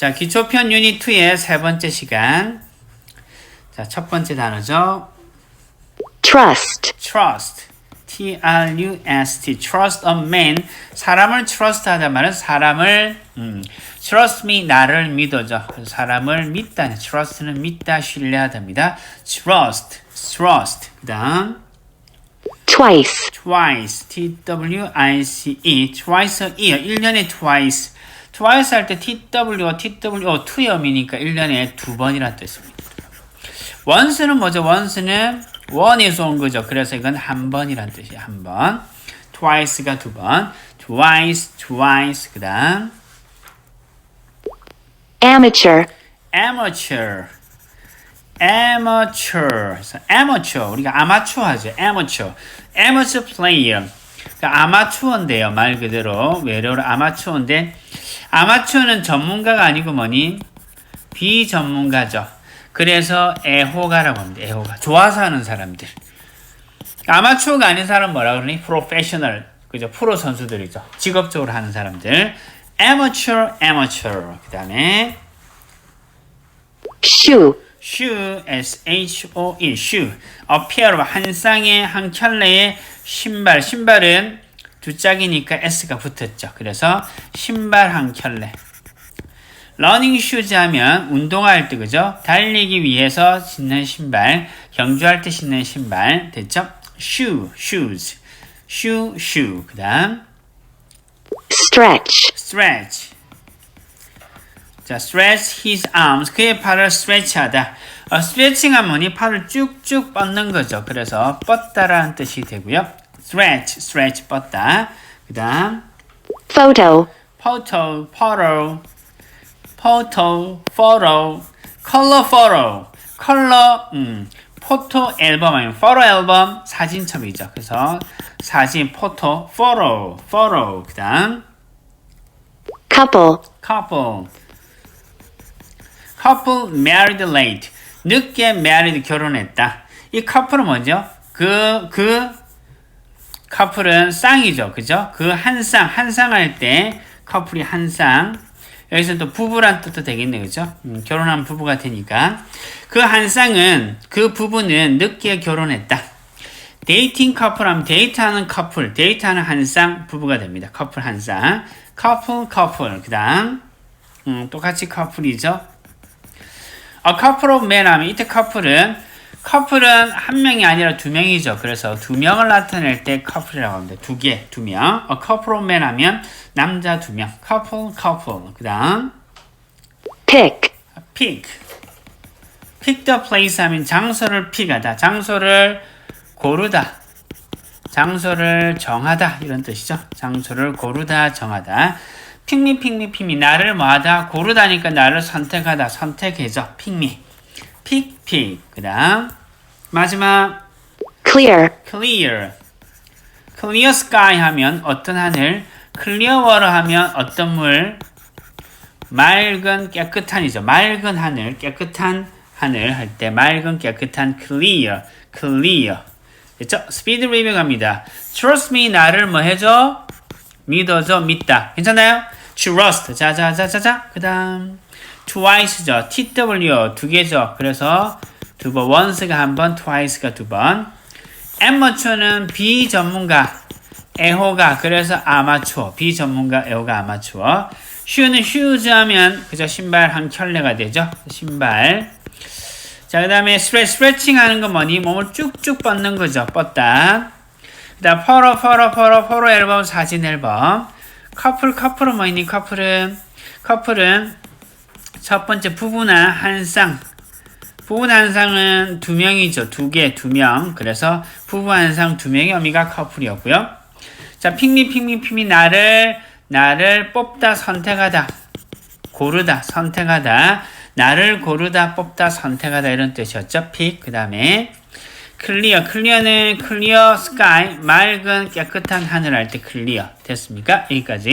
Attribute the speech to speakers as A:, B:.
A: 자, 기초편 유닛 2의 세 번째 시간. 자, 첫 번째 단어죠.
B: trust,
A: trust. T-R-U-S-T. trust a man. 사람을 trust 하다 말은 사람을, 음, trust me. 나를 믿어줘. 사람을 믿다. trust는 믿다, 신뢰하답니다. trust. trust. 그 다음.
B: twice,
A: twice, T-W-I-C-E, twice a year, 1년에 twice. Twice 할때 TW와 TWO 투염이니까 1년에 두 번이라 뜻입니다. once는 뭐죠? once는 on에서 온 거죠. 그래서 이건 한 번이란 뜻이에요. 한 번. twice가 두 번. twice, twice. 그 다음
B: amateur,
A: amateur. amateur. 우리가 아마추어 하죠. amateur. amateur player. 그러니까 아마추어인데요. 말 그대로 외래어로 아마추어인데 아마추어는 전문가가 아니고 뭐니? 비전문가죠. 그래서 애호가라고 합니다. 애호가. 좋아서 하는 사람들. 아마추어가 아닌 사람 뭐라 그러니? 프로페셔널. 그죠? 프로 선수들이죠. 직업적으로 하는 사람들. amateur, amateur. 그 다음에
B: shoe,
A: shoe, S-H-O-E, shoe. a of 한 쌍의 한 켤레의 신발. 신발은 두 짝이니까 S가 붙었죠. 그래서 신발 한 켤레. 러닝 슈즈 하면 운동할 때 그죠? 달리기 위해서 신는 신발, 경주할 때 신는 신발 됐죠? shoe, shoes, shoe, shoe. 그다음
B: stretch,
A: stretch. 자, stretch his arms. 그의 팔을 stretch하다. 어, stretching 하면 팔을 쭉쭉 뻗는 거죠. 그래서 뻗다라는 뜻이 되고요. Stretch, stretch, 뻗다. 그 다음
B: photo,
A: photo, photo, photo, photo, color photo, color, 음, 포토 앨범 아니면 photo 앨범 사진첩이죠. 그래서 사진, 포토, photo, photo. 그 다음
B: couple,
A: couple. couple married late. 늦게 married 결혼했다. 이 couple은 뭐죠? 그, 그 커플은 쌍이죠. 그죠? 그 한 쌍, 한 쌍 할 때 커플이 한 쌍. 여기서 또 부부란 뜻도 되겠네. 그죠? 음, 결혼한 부부가 되니까. 그 한 쌍은, 그 부부는 늦게 결혼했다. 데이팅 커플 하면 데이트하는 커플, 데이트하는 한 쌍 부부가 됩니다. 커플 한 쌍. 커플, 커플. 그 다음, 음, 똑같이 커플이죠. A couple of men 하면 이때 커플은 커플은 한 명이 아니라 두 명이죠. 그래서 두 명을 나타낼 때 커플이라고 합니다. 두 개, 두 명. A couple of men 하면 남자 두 명. couple, couple. 그 다음
B: pick,
A: pick. pick the place 하면 장소를 픽하다. 장소를 고르다. 장소를 정하다. 이런 뜻이죠. 장소를 고르다, 정하다. 픽미, 픽미, 픽미. 나를 뭐하다? 고르다니까 나를 선택하다. 선택해줘. 픽미. 픽, 픽. 그 다음 마지막
B: clear,
A: clear. clear sky 하면 어떤 하늘, clear water 하면 어떤 물, 맑은 깨끗한이죠. 맑은 하늘, 깨끗한 하늘 할 때 맑은 깨끗한 clear, clear. 됐죠? 스피드 리뷰 갑니다. Trust me, 나를 뭐 해줘? 믿어줘, 믿다. 괜찮나요? Trust. 자자자자자. 그 다음 twice죠. TW 두 개죠. 그래서 두 번, once가 한 번, twice가 두 번. amateur는 비전문가, 애호가, 그래서 아마추어, 비전문가, 애호가, 아마추어. shoe는 shoes 하면 그저 신발 한 켤레가 되죠. 신발. 자, 그 다음에 스트레, 스트레칭 하는 건 뭐니? 몸을 쭉쭉 뻗는 거죠. 뻗다. 그 다음, 퍼러, 퍼러, 퍼러, 퍼러 앨범, 사진 앨범. 커플, 커플은 뭐니? 커플은, 커플은 첫 번째 부부나 한 쌍. 부부 한 쌍은 두 명이죠. 두 개, 두 명. 그래서 부부 한 쌍 두 명의 의미가 커플이었고요. 자, 핑미, 핑미, 핑미, 나를, 나를 뽑다, 선택하다. 고르다, 선택하다. 나를 고르다, 뽑다, 선택하다. 이런 뜻이었죠. 픽. 그 다음에 클리어. 클리어는 클리어 스카이. 맑은 깨끗한 하늘 할 때 클리어. 됐습니까? 여기까지.